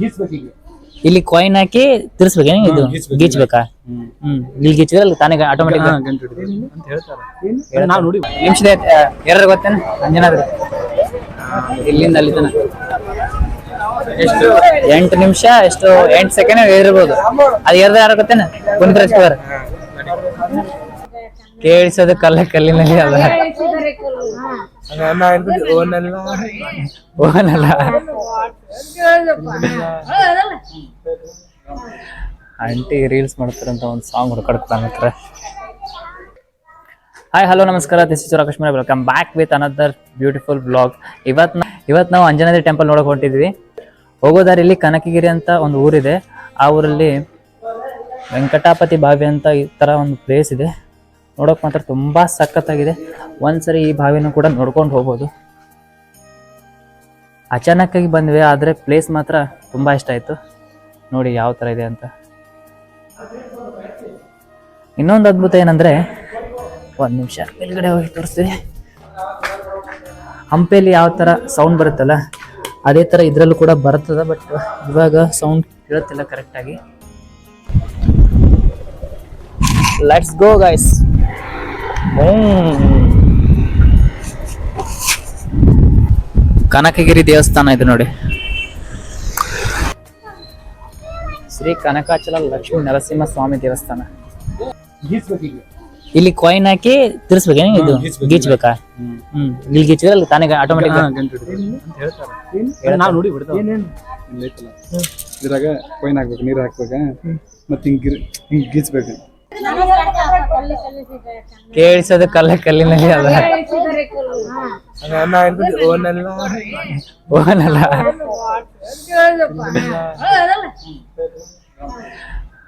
ಗೀಚ್ಬೇಕೀಗ ಇಲ್ಲಿ ಕಾಯಿನ್ ಹಾಕಿ ತಿರ್ಸ್ಬೇಕೇನು? ಇದು ಗೀಚ್ಬೇಕಾ? ಹ್ಮ್. ಇಲ್ಲಿ ಗೀಚಿದ್ರೆ ಅಲ್ಲಿ ತಾನೇ ಆಟೋಮೆಟಿಕ್ ಅಂತ ಹೇಳ್ತಾರೆ. ನಾವು ನೋಡಿ. ನಿಮಿಷದ ಯಾರು ಗೊತ್ತೇನು? ಅಂಜನಾದ್ರಿ ಇಲ್ಲಿಂದ ಅಲ್ಲಿ ತನಕ. ಎಷ್ಟು? ಎಂಟು ನಿಮಿಷ ಎಷ್ಟು? ಎಂಟು ಸೆಕೆಂಡ್ ಇರ್ಬೋದು ಅದು ಎರಡು ಯಾರು ಗೊತ್ತೇನ? ಪುನೀತ್ ಕೇಳಿಸೋದು ಕಲ್ಲ ಕಲ್ಲಿನಲ್ಲಿ ಅಲ್ಲ. ಓನೆಲ್ಲ. ಓನಲ್ಲ. ಆಂಟಿ ರೀಲ್ಸ್ ಮಾಡ್ತಾರಂತ ಒಂದು ಸಾಂಗ್ ಹುಡ್ಕಾಡ್ತಾನ ಹತ್ರ ಹಾಯ್ ಹಲೋ ನಮಸ್ಕಾರ. This is Kashmir welcome back with another beautiful blog ಇವತ್ತು ಇವತ್ತು ನಾವು ಅಂಜನಾದ್ರಿ ಟೆಂಪಲ್ ನೋಡಕ್ ಹೊಂಟಿದ್ವಿ. ಹೋಗೋದಾರ ಇಲ್ಲಿ ಕನಕಗಿರಿ ಅಂತ ಒಂದು ಊರಿದೆ. ಆ ಊರಲ್ಲಿ ವೆಂಕಟಾಪತಿ ಬಾವಿ ಅಂತ ಈ ಥರ ಒಂದು ಪ್ಲೇಸ್ ಇದೆ. ನೋಡೋಕೆ ಮಾತ್ರ ತುಂಬ ಸಖತ್ತಾಗಿದೆ. ಒಂದ್ಸರಿ ಈ ಬಾವಿನೂ ಕೂಡ ನೋಡ್ಕೊಂಡು ಹೋಗ್ಬೋದು. ಅಚಾನಕ್ಕಾಗಿ ಬಂದ್ವಿ, ಆದರೆ ಪ್ಲೇಸ್ ಮಾತ್ರ ತುಂಬ ಇಷ್ಟ ಆಯಿತು. ನೋಡಿ ಯಾವ ಥರ ಇದೆ ಅಂತ. ಇನ್ನೊಂದು ಅದ್ಭುತ ಏನಂದರೆ, ಒಂದು ನಿಮಿಷ, ಮೇಲ್ಗಡೆ ಹೋಗಿ ತೋರಿಸ್ತೀನಿ. ಹಂಪೆಯಲ್ಲಿ ಯಾವ ಥರ ಸೌಂಡ್ ಬರುತ್ತಲ್ಲ, ಅದೇ ಥರ ಇದರಲ್ಲೂ ಕೂಡ ಬರ್ತದೆ ಬಟ್ ಇವಾಗ ಸೌಂಡ್ ಕೇಳುತ್ತಿಲ್ಲ ಕರೆಕ್ಟಾಗಿ ಲೆಟ್ಸ್ ಗೋ ಗೈಸ್ ಕನಕಗಿರಿ ದೇವಸ್ಥಾನ ಇದು ನೋಡಿ. ಶ್ರೀ ಕನಕಾಚಲ ಲಕ್ಷ್ಮೀ ನರಸಿಂಹ ಸ್ವಾಮಿ ದೇವಸ್ಥಾನ. ಇಲ್ಲಿ ಕಾಯಿನ್ ಹಾಕಿ ತಿರ್ಸ್ಬೇಕೇನು ಇದು? ಹ್ಮ್, ಗೀಚ್ಬೇಕಾ. ಹ್ಮ್. ಇಲ್ಲಿ ಗೀಚಿದ್ರೆ ಅಲ್ಲಿ ತಾನೇ ಆಟೋಮೆಟಿಕ್ ನಾವು ನೋಡಿ ಇದ್ರಾಗ ಕೊಯ್ನ್ ಹಾಕ್ಬೇಕು ನೀರು ಹಾಕ್ಬೇಕ ಮತ್ತೆ ಹಿಂಗ್ ಗಿರ್ ಹಿಂಗ್ ಗೀಚ್ಬೇಕು. ಕೇಳಿಸೋದು ಕಲ್ಲ ಕಲ್ಲಿನಲ್ಲಿ ಅದ ನಾ ಹೇಳ್ಬಿಟ್ಟು ಓನೆಲ್ಲ ಓನಲ್ಲ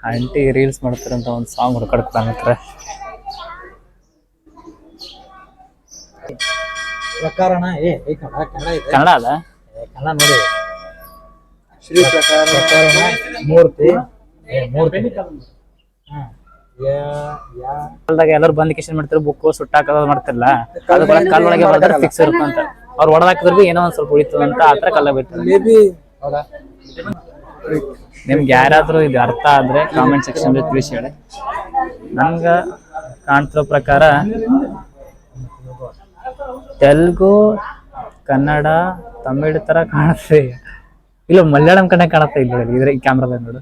ಆಂಟಿ ರೀಲ್ಸ್ ಮಾಡ್ತಾರಂತ ಒಂದು ಸಾಂಗ್ ಹುಡ್ಕಾಡ್ತಾನ ಹತ್ರ ಪ್ರಕಾರಣ ಏ ಏ ಕನ್ನಡ ಕನ್ನಡ ಇದೆ ಕನ್ನಡ ಅದ ಏ, ಕನ್ನಡ ನೋಡಿ ಶ್ರೀ ಪ್ರಕಾರ ಪ್ರಕರಣ ಮೂರ್ತಿ ಏ, ಮೂರ್ತಿ ಹಾ. ಕಾಲದಾಗ ಎಲ್ಲರೂ ಬಂದ್ ಕಿಶನ್ ಮಾಡ್ತಾರೆ ಬುಕ್ ಸುಟ್ಟಾಕೋದು ಮಾಡ್ತಿರಲ್ಲ ಅದು ಕಲ್ಲೊಳಗೆ ಬರ್ತಾರೆ ಫಿಕ್ಸ್ ಇರುತ್ತಂತ ಅವ್ರು ಹೊಡೆದಾಕಿದ್ರು ಏನೋ ಒಂದ್ ಸ್ವಲ್ಪ ಉಳಿತದ ಅಂತ ಆತರ ಕಲ್ಲ ಬಿಡ್ತಾರೆ ಮೇ ಬಿ ಹೌದಾ ನಿಮ್ಗೆ ಯಾರಾದ್ರೂ ಇದು ಅರ್ಥ ಆದ್ರೆ ಕಾಮೆಂಟ್ ಸೆಕ್ಷನ್ ತಿಳಿಸಿ ಹೇಳಿ. ನನ್ಗ ಕಾಣ್ತಿರೋ ಪ್ರಕಾರ ತೆಲುಗು ಕನ್ನಡ ತಮಿಳ್ ತರ ಕಾಣುತ್ತೆ. ಇಲ್ಲ ಮಲಯಾಳಂ ಕಡೆ ಕಾಣುತ್ತೆ ಇಲ್ಲ ಇದ್ರೆ ಈ ಕ್ಯಾಮ್ರಾದ ನೋಡು.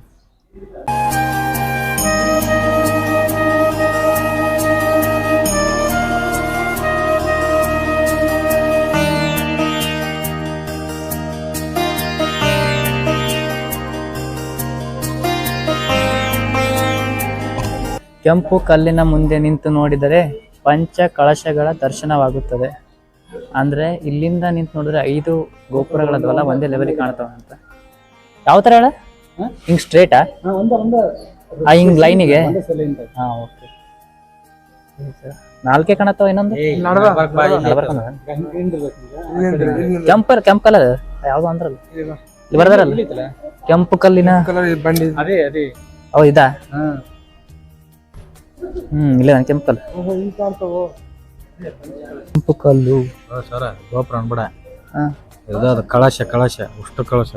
ಕೆಂಪು ಕಲ್ಲಿನ ಮುಂದೆ ನಿಂತು ನೋಡಿದರೆ ಪಂಚ ಕಳಶಗಳ ದರ್ಶನವಾಗುತ್ತದೆ. ಅಂದ್ರೆ ಇಲ್ಲಿಂದ ನಿಂತು ನೋಡಿದ್ರೆ ಐದು ಗೋಪುರಗಳದವಲ್ಲ ಒಂದೇ ಲೆವೆಲ್ ಕಾಣ್ತಾವ ಅಂತ. ಯಾವ ತರ ಹೇಳ? ಹಿಂಗ್ ಸ್ಟ್ರೇಟಾ ಹಿಂಗ್ ಲೈನಿಗೆ ಹಾ ಓಕೆ ನಾಲ್ಕೇ ಕಾಣತ್ತಾವ ಇನ್ನೊಂದು? ಕೆಂಪ ಕೆಂಪ್ ಕಲರ್ ಯಾವ್ದು ಅಂದ್ರಲ್ಲ? ಇಲ್ಲಿ ಬರ್ದಾರಲ್ಲ? ಕೆಂಪು ಕಲ್ಲಿನ ಕಲರ್ ಬಂಡಿ. ಅದೇ ಅದೇ. ಅವ ಇದಾ? ಹಾ. ಹ್ಮ್ ಇಲ್ಲ ಕೆಂಪು ಕಲ್ಲು. ಕೆಂಪು ಕಲ್ಲು. ಓ, ಸರ ಗೋಪುರ ಅನ್ಬೇಡ. ಹಾ. ಇದು ಅದು ಕಳಶ ಕಳಶ ಉಷ್ಟು ಕಳಶ.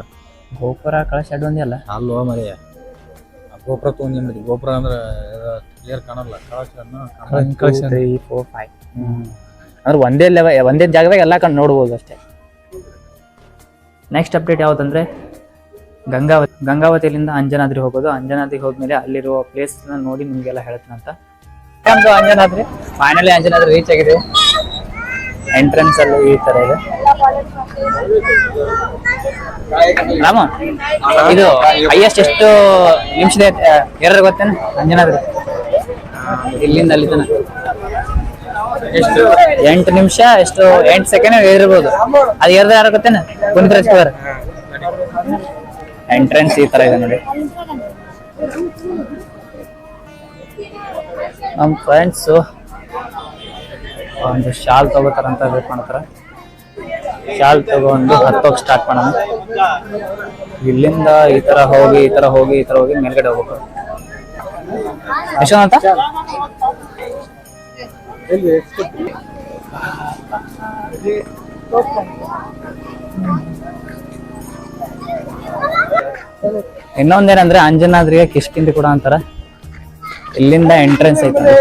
ಗೋಪುರ ಕಳಶ ಅಡ್ಡು ಒಂದೇ ಅಲ್ಲ? ಅಲ್ವಾ ಮರೆಯ ಗೋಪುರ ತೊಗೊಂಡಿ ಮಾಡಿ ಗೋಪುರ ಅಂದ್ರೆ ಕ್ಲಿಯರ್ ಕಾಣಲ್ಲ. ಕಳಶ one two three four five ಅಂದ್ರೆ ಒಂದೇ ಲೆವೆ ಒಂದೇ ಜಾಗದಾಗ ಎಲ್ಲ ಕಂಡು ನೋಡ್ಬೋದು ಅಷ್ಟೇ. ನೆಕ್ಸ್ಟ್ ಅಪ್ಡೇಟ್ ಯಾವ್ದಂದ್ರೆ ಗಂಗಾವತಿ ಗಂಗಾವತಿಯಲ್ಲಿಂದ ಅಂಜನಾದ್ರಿ ಹೋಗೋದು. ಅಂಜನಾದ್ರಿ ಹೋದ್ಮೇಲೆ ಅಲ್ಲಿರುವ ಪ್ಲೇಸ್ ನೋಡಿ ನಿಮಗೆಲ್ಲ ಹೇಳ್ತೀನಂತ. ನಮ್ದು ಅಂಜನಾದ್ರಿ ಫೈನಲಿ ಅಂಜನಾದ್ರಿ ರೀಚ್ ಆಗಿದೆ. ಎಂಟ್ರೆನ್ಸ್ ಅಲ್ಲಿ ಈ ತರ ಇದೆ. ರಾಮ, ಇದು ಹೈಯೆಸ್ಟ್ ಎಷ್ಟು ನಿಮಿಷದ ಎರಡು ಗೊತ್ತೇನು? ಅಂಜನಾದ್ರಿ ಇಲ್ಲಿಂದ ಅಲ್ಲಿ ತನಕ. ಎಷ್ಟು? ಎಂಟು ನಿಮಿಷ, ಎಷ್ಟು? ಎಂಟು ಸೆಕೆಂಡ್ ಇರ್ಬೋದು. ಅದು ಏರ್ದ ಯಾರು ಗೊತ್ತೇನ? ಪುನೀತ್ ಎಂಟ್ರೆನ್ಸ್ ಈ ತರ ಇದೆ ನೋಡಿ. ನಮ್ಮ ಫ್ರೆಂಡ್ಸು ಒಂದು ಶಾಲ್ ತಗೋತಾರಂತ ವೇಟ್ ಮಾಡ್ತಾರ. ಶಾಲ್ ತಗೊಂಡು ಹತ್ತೋಗಿ ಸ್ಟಾರ್ಟ್ ಮಾಡೋಣ. ಇಲ್ಲಿಂದ ಈ ತರ ಹೋಗಿ, ಈ ತರ ಹೋಗಿ, ಈ ತರ ಹೋಗಿ ಮೇಲ್ಗಡೆ ಹೋಗ್ಬೇಕು. ಯಶವಂತ? ಇನ್ನೊಂದೇನಂದ್ರೆ ಅಂಜನಾದ್ರಿಗೆ ಕಿಷ್ಕಿಂದಿ ಕೂಡ ಅಂತಾರ. ಇಲ್ಲಿಂದ ಎಂಟ್ರೆನ್ಸ್ ಐತೆ.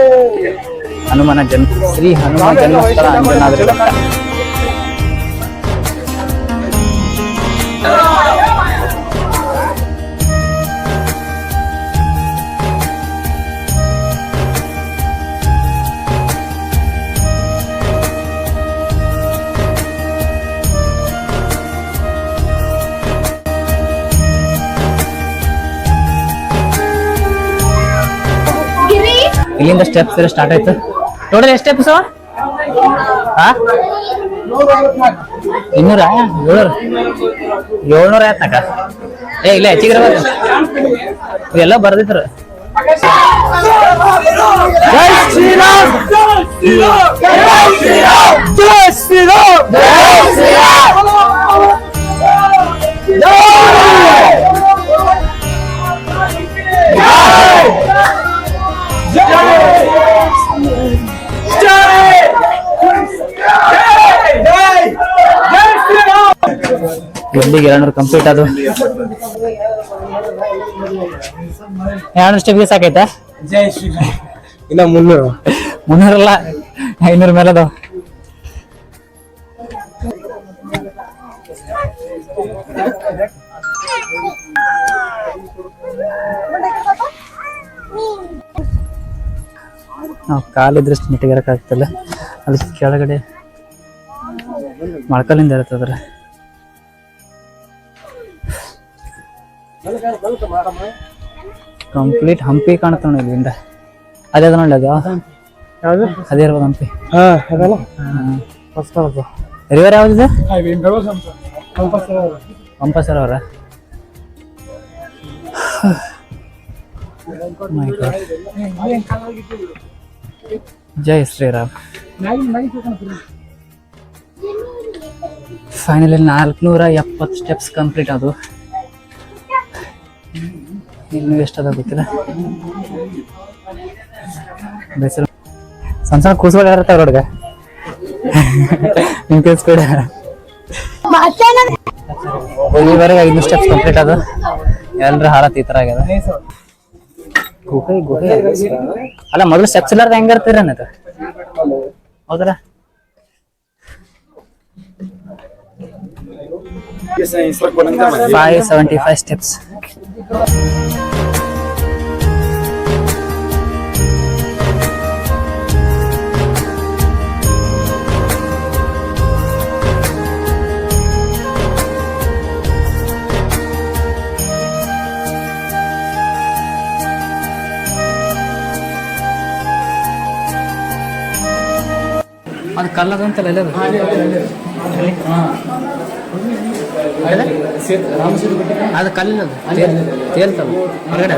ಹನುಮಾನ ಜನ್ಮ ಶ್ರೀ ಹನುಮಾನ ಜನ್ಮಸ್ಥಳ ಅಂಜನಾದ್ರಿ. ಇಲ್ಲಿಂದ ಸ್ಟೆಪ್ಸ್ ಎಲ್ಲ ಸ್ಟಾರ್ಟ್ ಆಯ್ತು. ಟೋಟಲ್ ಎಷ್ಟು ಸ್ಟೆಪ್ಸ್ ಇನ್ನೂರ? ಏಳ್ನೂರ? ಏಳ್ನೂರ ಆಯ್ತಕ್ಕ ಏ, ಇಲ್ಲ ಹೆಚ್ಚಿಗೆ ಇವೆಲ್ಲ ಬರ್ದಿದ್ರು. ಜೈ ಶ್ರೀರಾಮ್! ಜೈ ಶ್ರೀರಾಮ್! ಇಲ್ಲಿಗೆ ಎರಡ್ನೂರು ಕಂಪ್ಲೀಟ್ ಅದು ಎರಡ್ನೂರು ಸ್ಟೆಪ್ಗೆ ಸಾಕೈತಾ ಇಲ್ಲ ಮುನ್ನೂರು. ಮುನ್ನೂರಲ್ಲ? ಐನೂರ ಮೇಲೆ ಅದಾವ ನಾವು ಕಾಲಿದ್ರೆ ಮೆಟ್ಟಿಗೆ ಆಗ್ತಿಲ್ಲ ಅಲ್ಲಿ ಕೆಳಗಡೆ ಮೊಳಕಲಿಂದ ಇರ್ತದ್ರ ಕಂಪ್ಲೀಟ್ ಹಂಪಿ ಕಾಣುತ್ತ ನೋಡಿ ಇಲ್ಲಿಂದ. ಅದೇ ಅದ ನೋಡಿ ಅದು. ಯಾವ್ದು? ಅದೇ ಇರ್ಬೋದು ಹಂಪಿ. ಹಾ ಅದಲ್ಲ? ರಿವರ್ ಯಾವ್ದಿದೆ ಪಂಪಸರ್ ಅವರ ಜೈ ಶ್ರೀರಾಮ್. ಫೈನಲಿ ನಾಲ್ಕುನೂರ ಎಪ್ಪತ್ತು ಸ್ಟೆಪ್ಸ್ ಕಂಪ್ಲೀಟ್ ಅದು. ಇನ್ನು ಎಷ್ಟದ ಗೊತ್ತಿಲ್ಲ. ಬೇಸರ ಸಣ್ಣ ಸಣ್ಣ ಕೂಸುಗಳು ಇರ್ತಾವ ಹುಡುಗ ನಿಮ್ ಕೇಳಿಸ್ಬೇಡ ಇಲ್ಲಿವರೆಗೆ ಐದು ಸ್ಟೆಪ್ಸ್ ಕಂಪ್ಲೀಟ್ ಅದು. ಎಲ್ರ ಹಾಲತ್ ಈ ತರ ಆಗ್ಯದ. ಗುಹೆ ಗುಹೆ. ಅಲ್ಲ ಮೊದಲು ಸ್ಟೆಪ್ಸ್ ಇಲ್ಲಾರ್ದ ಹೆಂಗ ಇರ್ತೀರ ಅನ್ನೋದು? ಹೌದಲ್ಲ? ಫೈವ್ ಸೆವೆಂಟಿ ಫೈವ್ ಸ್ಟೆಪ್ಸ್ ಅದು ಕಲ್ಲದಂತಲ್ಲ ಎಲ್ಲ ಅದು ಕಲ್ಲಿನದು. ತೇಲ್ತಲ್ಲ ಹೊರಗಡೆ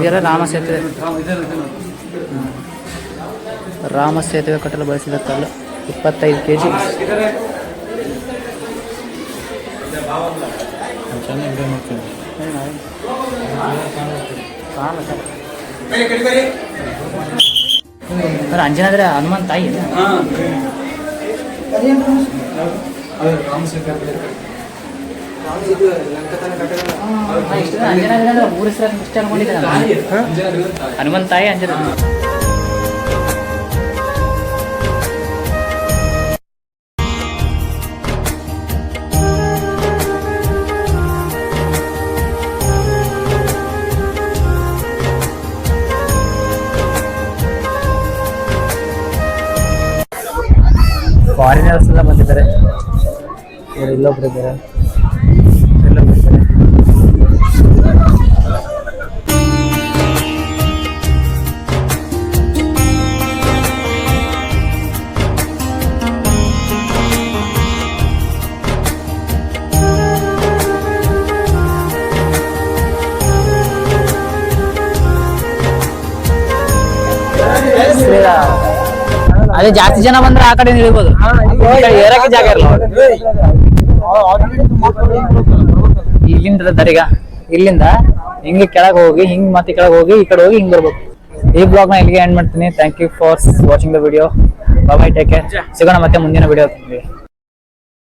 ಇದರ ರಾಮ ಸೇತುವೆ. ರಾಮ ಸೇತುವೆ ಕಟ್ಟಲು ಬಳಸಿದ ಕಲ್ಲು ಇಪ್ಪತ್ತೈದು ಕೆ ಜಿ ಅಂಜನಾದ್ರೆ ಹನುಮಾನ್ ತಾಯಿ ಅಂಜನಾದ್ರೆ ಊರ ಹೆಸರು ಇಷ್ಟ ಅನ್ಕೊಂಡಿದ್ದೆ ನಾನು. ಹನುಮಂತ ತಾಯಿ ಅಂಜನ ಫಾರಿನರ್ಸ್ ಎಲ್ಲ ಬಂದಿದ್ದಾರೆ. ಇಲ್ಲೊಬ್ರು ಇದ್ದಾರೆ. ಅದೇ ಜಾಸ್ತಿ ಜನ ಬಂದ್ರೆ ಆ ಕಡೆ ಇಳಿಬೋದು. ಈ ಏರಕ್ಕೆ ಜಾಗ ಇರಲ್ಲ ಇಲ್ಲಿಂದ ದರಿಗ ಇಲ್ಲಿಂದ ಹಿಂಗೆ ಕೆಳಗೆ ಹೋಗಿ ಹಿಂಗ್ ಮತ್ತೆ ಕೆಳಗೆ ಹೋಗಿ ಈ ಕಡೆ ಹೋಗಿ ಹಿಂಗ್ ಬರ್ಬೇಕು. ಈ ಬ್ಲಾಗ್ನ ಇಲ್ಲಿಗೆ ಎಂಡ್ ಮಾಡ್ತೀನಿ. Thank you for watching the video bye take care ಸಿಗೋಣ ಮತ್ತೆ ಮುಂದಿನ ವಿಡಿಯೋ